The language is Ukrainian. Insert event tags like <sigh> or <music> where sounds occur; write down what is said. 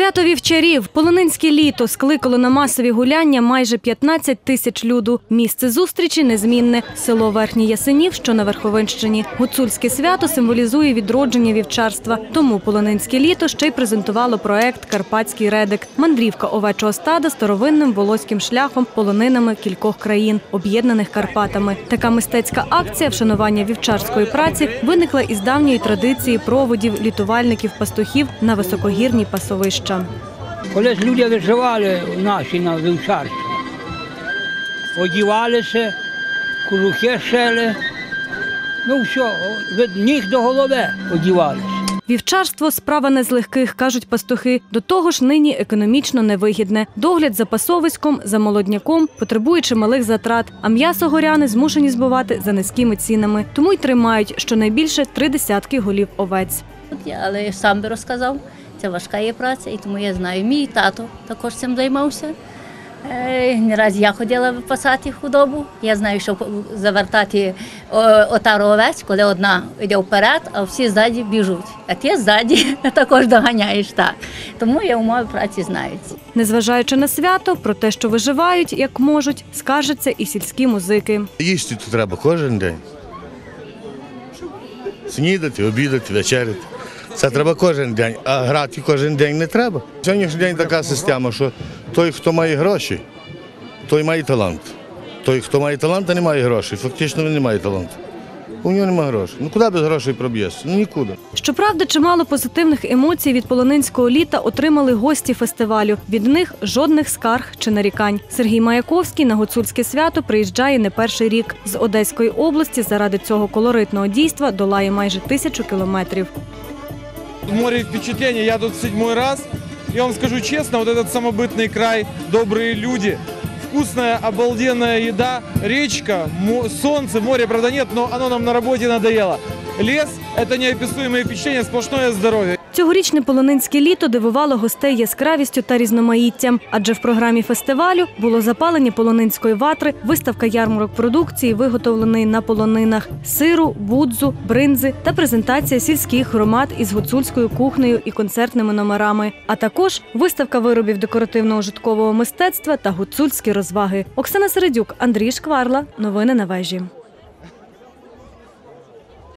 Свято вівчарів, полонинське літо скликало на масові гуляння майже 15 тисяч люду. Місце зустрічі незмінне – село Верхній Ясенів, що на Верховинщині. Гуцульське свято символізує відродження вівчарства. Тому полонинське літо ще й презентувало проект «Карпатський редик» – мандрівка овечого стада старовинним волоським шляхом полонинами кількох країн, об'єднаних Карпатами. Така мистецька акція вшанування вівчарської праці виникла із давньої традиції проводів літувальників-пастухів на високогірні пасовища. Колись люди виживали наші на вівчарстві. Одівалися, кожухи шили. Ну все, від ніг до голови одівалися. Вівчарство – справа не з легких, кажуть пастухи. До того ж нині економічно невигідне. Догляд за пасовиськом, за молодняком потребує чималих затрат, а м'ясо горяни змушені збувати за низькими цінами. Тому й тримають щонайбільше три десятки голів овець. От я, але сам би розказав, це важка є праця, і тому я знаю. Мій тато також цим займався. Е, Не раз я ходила випасати худобу. Я знаю, що завертати отару овець, коли одна йде вперед, а всі ззаді біжуть. А ти ззаді <laughs> також доганяєш так. Тому я умови праці знаю. Незважаючи на свято, про те, що виживають, як можуть, скаржаться і сільські музики. Їсти тут треба кожен день. Снідати, обідати, вечеряти. Це треба кожен день, а грати кожен день не треба. Сьогоднішній день така система, що той, хто має гроші, той має талант. Той, хто має талант, а не має грошей. Фактично він не має таланту. У нього немає грошей. Ну куди без грошей проб'єшся? Ну нікуди. Щоправда, чимало позитивних емоцій від полонинського літа отримали гості фестивалю. Від них жодних скарг чи нарікань. Сергій Маяковський на гуцульське свято приїжджає не перший рік. З Одеської області заради цього колоритного дійства долає майже тисячу кілометрів море впечатлений. Я тут седьмой раз. Я вам скажу честно, вот этот самобытный край, добрые люди, вкусная, обалденная еда, речка, мо- солнце, море, правда, нет, но оно нам на работе надоело. Лес – это неописуемое впечатление, сплошное здоровье. Цьогорічне полонинське літо дивувало гостей яскравістю та різноманіттям, адже в програмі фестивалю було запалення полонинської ватри, виставка ярмарок продукції, виготовленої на полонинах, сиру, будзу, бринзи та презентація сільських громад із гуцульською кухнею і концертними номерами, а також виставка виробів декоративного житкового мистецтва та гуцульські розваги. Оксана Середюк, Андрій Шкварла. Новини на вежі.